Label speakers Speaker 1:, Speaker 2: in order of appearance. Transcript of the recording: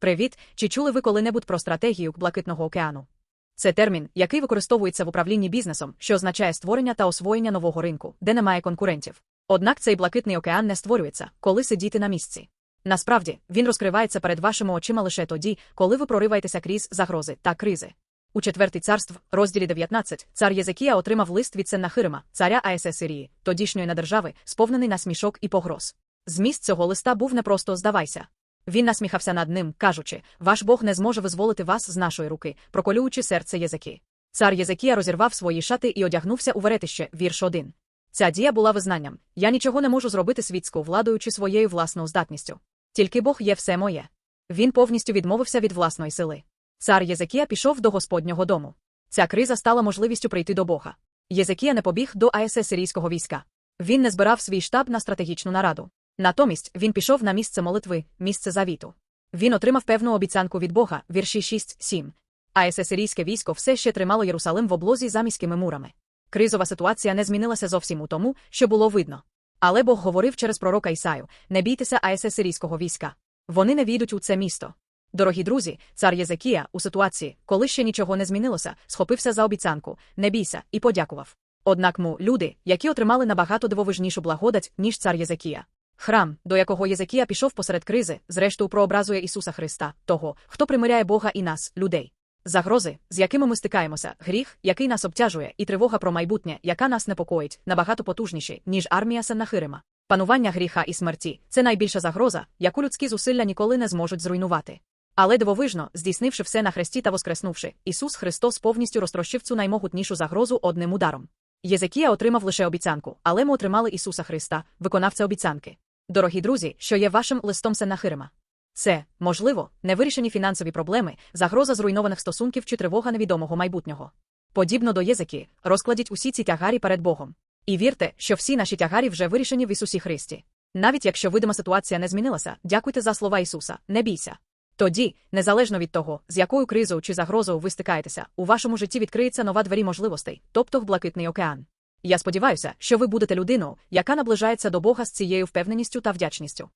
Speaker 1: Привіт! Чи чули ви коли-небудь про стратегію Блакитного океану? Це термін, який використовується в управлінні бізнесом, що означає створення та освоєння нового ринку, де немає конкурентів. Однак цей блакитний океан не створюється, коли сидіти на місці. Насправді, він розкривається перед вашими очима лише тоді, коли ви прориваєтеся крізь загрози та кризи. У четвертий царств, розділі 19, цар Єзекія отримав лист від Сеннахирима, царя АСС Сирії, тодішньої надержави, сповнений насмішок і погроз. Зміст цього листа був не просто здавайся. Він насміхався над ним, кажучи: Ваш Бог не зможе визволити вас з нашої руки, проколюючи серце Єзекі. Цар Єзекія розірвав свої шати і одягнувся у веретище, вірш 1. Ця дія була визнанням: я нічого не можу зробити світську владою чи своєю власною здатністю. Тільки Бог є все моє. Він повністю відмовився від власної сили. Цар Єзекія пішов до Господнього дому. Ця криза стала можливістю прийти до Бога. Єзекія не побіг до АСС сирійського війська. Він не збирав свій штаб на стратегічну нараду. Натомість він пішов на місце молитви, місце завіту. Він отримав певну обіцянку від Бога, вірші 6-7. АСС сирійське військо все ще тримало Єрусалим в облозі за міськими мурами. Кризова ситуація не змінилася зовсім у тому, що було видно. Але Бог говорив через пророка Ісаю: не бійтеся АСС сирійського війська. Вони не війдуть у це місто. Дорогі друзі, цар Єзекія, у ситуації, коли ще нічого не змінилося, схопився за обіцянку, не бійся, і подякував. Однак му люди, які отримали набагато дивовижнішу благодать, ніж цар Єзекія. Храм, до якого Єзекія пішов посеред кризи, зрештою прообразує Ісуса Христа, того, хто примиряє Бога і нас, людей. Загрози, з якими ми стикаємося, гріх, який нас обтяжує, і тривога про майбутнє, яка нас непокоїть, набагато потужніші, ніж армія Сеннахирима. Панування гріха і смерті це найбільша загроза, яку людські зусилля ніколи не зможуть зруйнувати. Але дивовижно, здійснивши все на хресті та воскреснувши, Ісус Христос повністю розтрощив цю наймогутнішу загрозу одним ударом. Єзекія отримав лише обіцянку, але ми отримали Ісуса Христа, виконавця обіцянки. Дорогі друзі, що є вашим листом Сеннахирима. Це, можливо, невирішені фінансові проблеми, загроза зруйнованих стосунків чи тривога невідомого майбутнього. Подібно до Єзекі, розкладіть усі ці тягарі перед Богом. І вірте, що всі наші тягарі вже вирішені в Ісусі Христі. Навіть якщо видима ситуація не змінилася, дякуйте за слова Ісуса, не бійся. Тоді, незалежно від того, з якою кризою чи загрозою ви стикаєтеся, у вашому житті відкриється нова двері можливостей, тобто в блакитний океан. Я сподіваюся, що ви будете людиною, яка наближається до Бога з цією впевненістю та вдячністю.